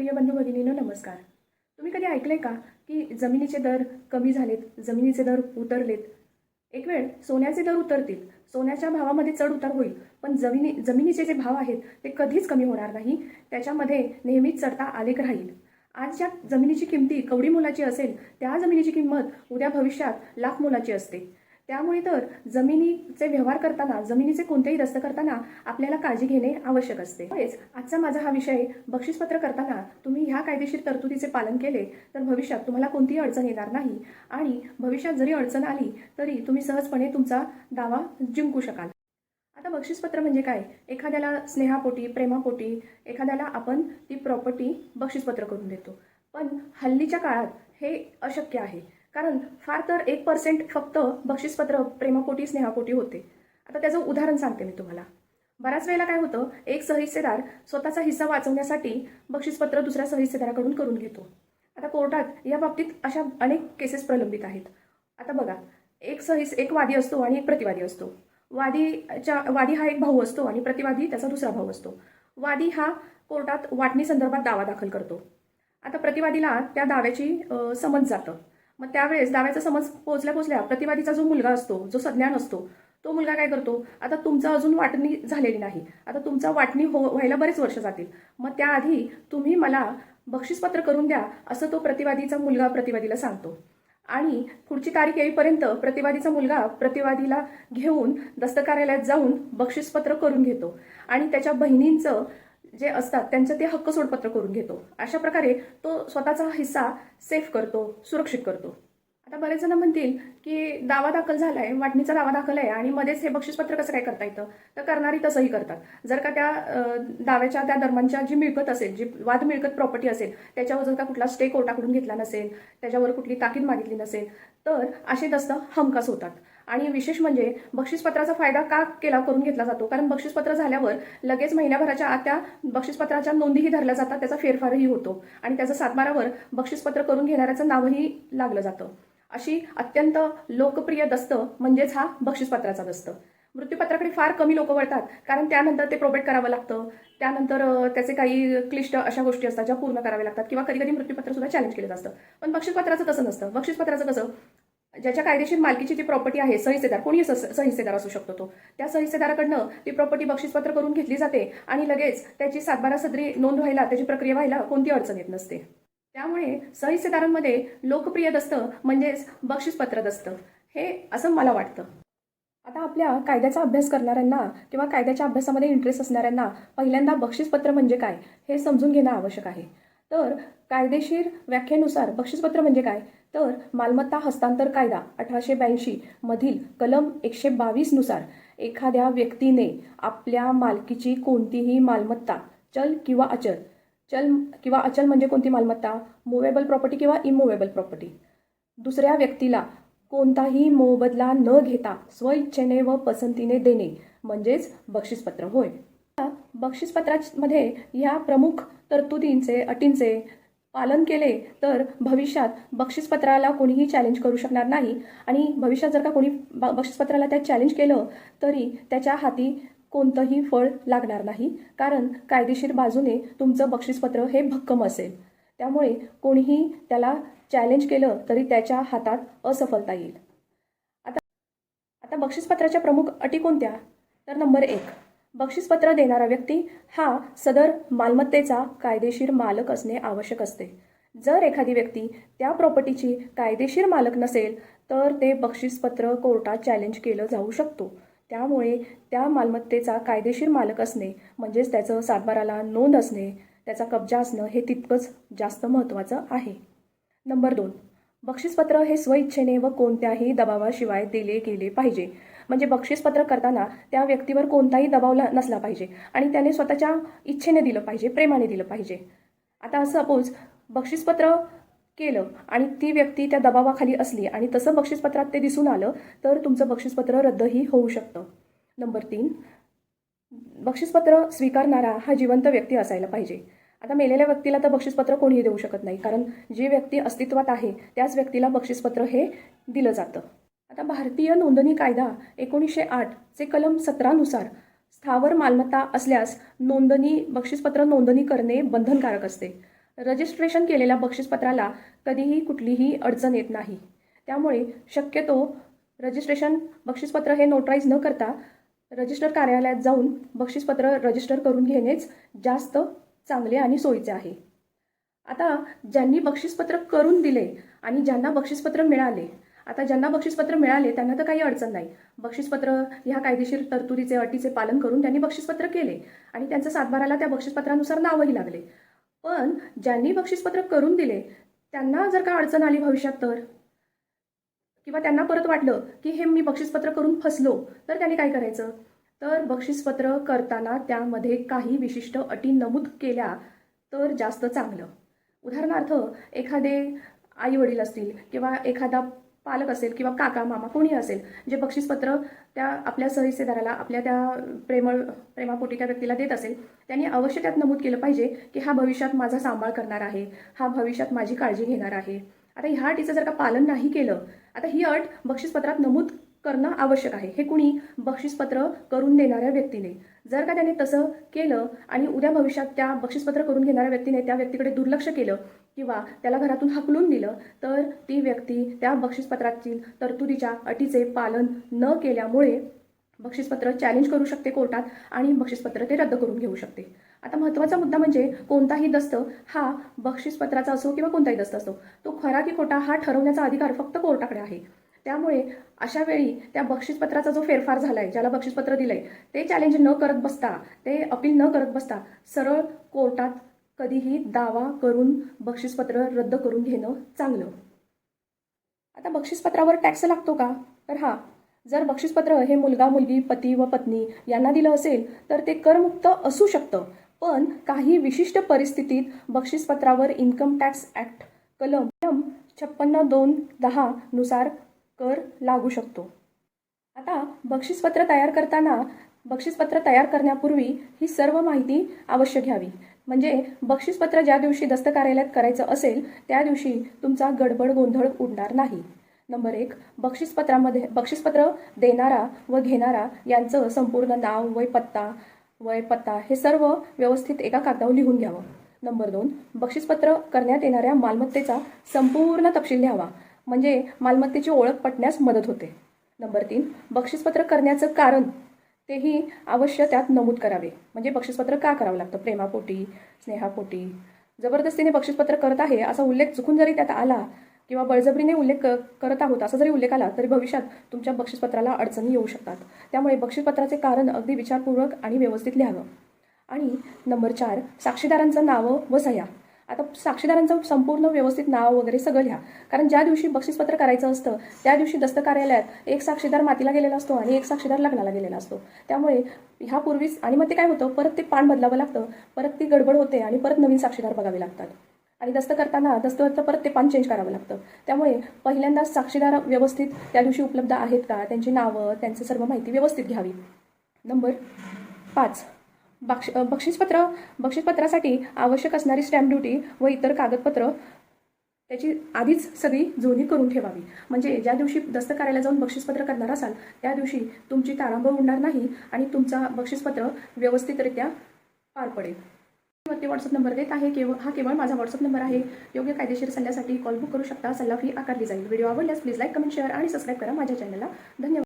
प्रिय बंधू भगिनीनं नमस्कार. तुम्ही कधी ऐकलंय का की जमिनीचे दर कमी झालेत जमिनीचे दर उतरलेत? एक वेळ सोन्याचे दर उतरतील सोन्याच्या भावामध्ये चढ उतार होईल पण जमिनी जमिनीचे जे भाव आहेत ते कधीच कमी होणार नाही त्याच्यामध्ये नेहमीच चढता आलेख राहील. आज ज्या जमिनीची किमती कवडी मोलाची असेल त्या जमिनीची किंमत उद्या भविष्यात लाख मोलाची असते. त्यामुळे तर जमिनीचे व्यवहार करताना जमिनीचे कोणतेही रस्त करताना आपल्याला काळजी घेणे आवश्यक असते. त्यामुळेच आजचा माझा हा विषय बक्षीसपत्र करताना तुम्ही ह्या कायदेशीर तरतुदीचे पालन केले तर भविष्यात तुम्हाला कोणतीही अडचण येणार नाही. आणि भविष्यात जरी अडचण आली तरी तुम्ही सहजपणे तुमचा दावा जिंकू शकाल. आता बक्षीसपत्र म्हणजे काय? एखाद्याला स्नेहापोटी प्रेमापोटी एखाद्याला आपण ती प्रॉपर्टी बक्षीसपत्र करून देतो. पण हल्लीच्या काळात हे अशक्य आहे. कारण फार तर एक पर्सेंट फक्त बक्षीसपत्र प्रेमापोटी स्नेहापोटी होते. आता त्याचं उदाहरण सांगते मी तुम्हाला. बऱ्याच वेळेला काय होतं एक सहिस्सेदार स्वतःचा हिस्सा वाचवण्यासाठी बक्षीसपत्र दुसऱ्या सहिस्सेदाराकडून करून घेतो. आता कोर्टात या बाबतीत अशा अनेक केसेस प्रलंबित आहेत. आता बघा एक सहिस एक वादी असतो आणि एक प्रतिवादी असतो. वादीच्या वादी हा एक भाऊ असतो आणि प्रतिवादी त्याचा दुसरा भाऊ असतो. वादी हा कोर्टात वाटणी संदर्भात दावा दाखल करतो. आता प्रतिवादीला त्या दाव्याची समज जातं. मग त्यावेळेस दाव्याचा समज पोचल्या पोचल्या प्रतिवादीचा जो मुलगा असतो जो सज्ञान असतो तो मुलगा काय करतो? आता तुमचा अजून वाटणी झालेली नाही. आता तुमचा वाटणी हो व्हायला बरेच वर्ष जातील. मग त्याआधी तुम्ही मला बक्षीसपत्र करून द्या असं तो प्रतिवादीचा मुलगा प्रतिवादीला सांगतो. आणि पुढची तारीख येईपर्यंत प्रतिवादीचा मुलगा प्रतिवादीला घेऊन दस्त कार्यालयात जाऊन बक्षीसपत्र करून घेतो. आणि त्याच्या बहिणींचं जे असतात त्यांचं ते हक्क सोडपत्र करून घेतो. अशा प्रकारे तो स्वतःचा हिस्सा सेफ करतो सुरक्षित करतो. आता बरेच जण म्हणतील की दावा दाखल झाला आहे वाटणीचा दावा दाखल आहे आणि मध्येच हे बक्षीसपत्र कसं काय करता येतं? तर करणारी तसंही करतात. जर का त्या दाव्याच्या त्या दरम्यानच्या जी मिळकत असेल जी वाद मिळकत प्रॉपर्टी असेल त्याच्यावर जर का कुठला स्टे कोर्टाकडून घेतला नसेल त्याच्यावर कुठली ताकीद मागितली नसेल तर असे दस्त हमखास होतात. आणि विशेष म्हणजे बक्षीसपत्राचा फायदा का केला करून घेतला जातो? कारण बक्षीसपत्र झाल्यावर लगेच महिन्याभराच्या आत त्या बक्षीसपत्राच्या नोंदीही धरल्या जातात त्याचा फेरफारही होतो. आणि त्याचं सातबारावर बक्षीसपत्र करून घेणाऱ्याचं नावही लागलं जातं. अशी अत्यंत लोकप्रिय दस्त म्हणजेच हा बक्षीसपत्राचा दस्त. मृत्यूपत्राकडे फार कमी लोक वळतात कारण त्यानंतर ते प्रोबेट करावं लागतं. त्यानंतर त्याचे काही क्लिष्ट अशा गोष्टी असतात ज्या पूर्ण कराव्या लागतात किंवा कधी कधी मृत्यूपत्र सुद्धा चॅलेंज केलं जातं. पण बक्षीसपत्राचं तसं नसतं. बक्षीसपत्राचं कसं? ज्याच्या कायदेशीर मालकीची जी प्रॉपर्टी आहे सहिस्सेदार कोणी सह- असू शकतो तो. त्या सहिस्सेदाराकडनं ती प्रॉपर्टी बक्षीसपत्र करून घेतली जाते आणि लगेच त्याची सातबारा सदरी नोंद व्हायला त्याची प्रक्रिया व्हायला कोणती अडचण येत नसते. त्यामुळे सहिस्सेदारांमध्ये लोकप्रिय दस्त म्हणजेच बक्षीसपत्र दस्त. हे असं मला वाटतं. आता आपल्या कायद्याचा अभ्यास करणाऱ्यांना किंवा कायद्याच्या अभ्यासामध्ये इंटरेस्ट असणाऱ्यांना पहिल्यांदा बक्षीसपत्र म्हणजे काय हे समजून घेणं आवश्यक आहे. तर कायदेशीर व्याख्येनुसार बक्षीसपत्र म्हणजे काय? तर मालमत्ता हस्तांतर कायदा अठराशे ब्याऐंशी मधील कलम एकशे बावीसनुसार एखाद्या व्यक्तीने आपल्या मालकीची कोणतीही मालमत्ता चल किंवा अचल चल किंवा अचल म्हणजे कोणती मालमत्ता? मुवेबल प्रॉपर्टी किंवा इमुवेबल प्रॉपर्टी दुसऱ्या व्यक्तीला कोणताही मोबदला न घेता स्वइच्छेने व पसंतीने देणे म्हणजेच बक्षीसपत्र होय. बक्षीसपत्रामध्ये ह्या प्रमुख तरतुदींचे अटींचे पालन केले तर भविष्यात बक्षीसपत्राला कोणीही चॅलेंज करू शकणार नाही. आणि भविष्यात जर का कोणी ब- बक्षीसपत्राला त्या चॅलेंज केलं तरी त्याच्या हाती कोणतंही फळ लागणार नाही. कारण कायदेशीर बाजूने तुमचं बक्षीसपत्र हे भक्कम असेल. त्यामुळे कोणीही त्याला चॅलेंज केलं तरी त्याच्या हातात असफलता येईल. आता आता बक्षीसपत्राच्या प्रमुख अटी कोणत्या? तर नंबर एक. बक्षीसपत्र देणारा व्यक्ती हा सदर मालमत्तेचा कायदेशीर मालक असणे आवश्यक असते. जर एखादी व्यक्ती त्या प्रॉपर्टीची कायदेशीर मालक नसेल तर ते बक्षीसपत्र कोर्टात चॅलेंज केलं जाऊ शकतो. त्यामुळे त्या मालमत्तेचा कायदेशीर मालक असणे म्हणजेच त्याचं सातबाराला नोंद असणे त्याचा कब्जा असणं हे तितकंच जास्त महत्त्वाचं आहे. नंबर दोन. बक्षीसपत्र हे स्वइच्छेने व कोणत्याही दबावाशिवाय दिले गेले पाहिजे. म्हणजे बक्षीसपत्र करताना त्या व्यक्तीवर कोणताही दबाव नसला पाहिजे. आणि त्याने स्वतःच्या इच्छेने दिलं पाहिजे प्रेमाने दिलं पाहिजे. आता सपोज बक्षीसपत्र केलं आणि ती व्यक्ती त्या दबावाखाली असली आणि तसं बक्षीसपत्रात ते दिसून आलं तर तुमचं बक्षीसपत्र रद्दही होऊ शकतं. नंबर तीन. बक्षीसपत्र स्वीकारणारा हा जिवंत व्यक्ती असायला पाहिजे. आता मेलेल्या व्यक्तीला तर बक्षीसपत्र कोणीही देऊ शकत नाही कारण जी व्यक्ती अस्तित्वात आहे त्याच व्यक्तीला बक्षीसपत्र हे दिलं जातं. आता भारतीय नोंदणी कायदा एकोणीसशे आठचे कलम सतरानुसार स्थावर मालमत्ता असल्यास नोंदणी बक्षीसपत्र नोंदणी करणे बंधनकारक असते. रजिस्ट्रेशन केलेल्या बक्षीसपत्राला कधीही कुठलीही अडचण येत नाही. त्यामुळे शक्यतो रजिस्ट्रेशन बक्षीसपत्र हे नोटराईज न करता रजिस्टर कार्यालयात जाऊन बक्षीसपत्र रजिस्टर करून घेणेच जास्त चांगले आणि सोयीचे आहे. आता ज्यांनी बक्षीसपत्र करून दिले आणि ज्यांना बक्षीसपत्र मिळाले आता ज्यांना बक्षीसपत्र मिळाले त्यांना तर काही अडचण नाही. बक्षीसपत्र ह्या कायदेशीर तरतुदीचे अटीचे पालन करून त्यांनी बक्षीसपत्र केले आणि त्यांचं सातबाराला त्या बक्षीसपत्रानुसार नावही लागले. पण ज्यांनी बक्षीसपत्र करून दिले त्यांना जर का अडचण आली भविष्यात तर? किंवा त्यांना परत वाटलं की हे मी बक्षीसपत्र करून फसलो तर त्यांनी काय करायचं? तर बक्षीसपत्र करताना त्यामध्ये काही विशिष्ट अटी नमूद केल्या तर जास्त चांगलं. उदाहरणार्थ एखादे आई वडील असतील किंवा एखादा पालक असेल किंवा काका मामा कोणी असेल जे बक्षीसपत्र त्या आपल्या सहहिस्सेदाराला आपल्या त्या प्रेमळ प्रेमापोटी त्या व्यक्तीला देत असेल त्यांनी अवश्य त्यात नमूद केलं पाहिजे की हा भविष्यात माझा सांभाळ करणार आहे हा भविष्यात माझी काळजी घेणार आहे. आता ह्या अटीचं जर का पालन नाही केलं आता ही अट बक्षीसपत्रात नमूद करणं आवश्यक आहे. हे कुणी बक्षीसपत्र करून देणाऱ्या व्यक्तीने. जर का त्याने तसं केलं आणि उद्या भविष्यात त्या बक्षीसपत्र करून घेणाऱ्या व्यक्तीने त्या व्यक्तीकडे दुर्लक्ष केलं किंवा त्याला घरातून हकलून दिलं तर ती व्यक्ती त्या बक्षीसपत्रातील तरतुदीच्या अटीचे पालन न केल्यामुळे बक्षीसपत्र चॅलेंज करू शकते कोर्टात आणि बक्षीसपत्र ते रद्द करून घेऊ शकते. आता महत्त्वाचा मुद्दा म्हणजे कोणताही दस्त हा बक्षीसपत्राचा असो किंवा कोणताही दस्त असो तो खरा की खोटा हा ठरवण्याचा अधिकार फक्त कोर्टाकडे आहे. त्यामुळे अशा वेळी त्या बक्षीसपत्राचा जो फेरफार झाला आहे ज्याला बक्षीसपत्र दिलं आहे ते चॅलेंज न करत बसता ते अपील न करत बसता सरळ कोर्टात कधीही दावा करून बक्षीसपत्र रद्द करून घेणं चांगलं. आता बक्षीसपत्रावर टॅक्स लागतो का? तर हा जर बक्षीसपत्र हे मुलगा मुलगी पती व पत्नी यांना दिलं असेल तर ते करमुक्त असू शकतं. पण काही विशिष्ट परिस्थितीत बक्षीसपत्रावर इन्कम टॅक्स ॲक्ट कलम कलम छप्पन्न दोन दहा नुसार कर लागू शकतो. आता बक्षीसपत्र तयार करताना बक्षीसपत्र तयार करण्यापूर्वी ही सर्व माहिती अवश्य घ्यावी. म्हणजे बक्षीसपत्र ज्या दिवशी दस्त कार्यालयात करायचं असेल त्या दिवशी तुमचा गडबड गोंधळ उडणार नाही. नंबर एक बक्षीसपत्रामध्ये बक्षीसपत्र देणारा व घेणारा यांचं संपूर्ण नाव वय पत्ता वय पत्ता हे सर्व व्यवस्थित एका कागदावर लिहून घ्यावं. नंबर दोन बक्षीसपत्र करण्यात येणाऱ्या मालमत्तेचा संपूर्ण तपशील लिहावा. म्हणजे मालमत्तेची ओळख पटण्यास मदत होते. नंबर तीन बक्षीसपत्र करण्याचं कारण. तेही अवश्य त्यात नमूद करावे. म्हणजे बक्षीसपत्र का करावं लागतं? प्रेमापोटी स्नेहापोटी. जबरदस्तीने बक्षीसपत्र करत आहे असा उल्लेख चुकून जरी त्यात आला किंवा बळजबरीने उल्लेख करत आहोत असा जरी उल्लेख आला तरी भविष्यात तुमच्या बक्षीसपत्राला अडचणी येऊ शकतात. त्यामुळे बक्षीसपत्राचे कारण अगदी विचारपूर्वक आणि व्यवस्थित लिहावं. आणि नंबर चार साक्षीदारांचं नावं व सह्या. आता साक्षीदारांचं संपूर्ण व्यवस्थित नाव वगैरे सगळं लिहा. कारण ज्या दिवशी बक्षीसपत्र करायचं असतं त्या दिवशी दस्त कार्यालयात एक साक्षीदार मातीला गेलेला असतो आणि एक साक्षीदार लग्नाला गेलेला असतो. त्यामुळे ह्यापूर्वीच आणि मग ते काय होतं? परत ते पान बदलावं लागतं परत ती गडबड होते आणि परत नवीन साक्षीदार बघावे लागतात. आणि दस्त करताना दस्तवरचं परत ते पान चेंज करावं लागतं. त्यामुळे पहिल्यांदा साक्षीदार व्यवस्थित त्या दिवशी उपलब्ध आहेत का? त्यांची नावं त्यांची सर्व माहिती व्यवस्थित घ्यावी. नंबर पाच. बक्ष बक्षीसपत्र बक्षीसपत्रासाठी आवश्यक असणारी स्टॅम्प ड्युटी व इतर कागदपत्र त्याची आधीच सगळी जुळणी करून ठेवावी. म्हणजे ज्या दिवशी दस्तकार्याला जाऊन बक्षीसपत्र करणार असाल त्या दिवशी तुमची तारांबळ उडणार नाही आणि तुमचा बक्षीसपत्र व्यवस्थितरित्या पार पडेल. वरती व्हॉट्सअप नंबर देत आहे केवळ हा केवळ माझा व्हॉट्सअप नंबर आहे. योग्य कायदेशीर सल्ल्यासाठी कॉल बुक करू शकता. सल्ला फी आकारली जाईल. व्हिडिओ आवडल्यास प्लीज लाईक कमेंट शेअर आणि सबस्क्राईब करा. माझ्या चॅनलला धन्यवाद.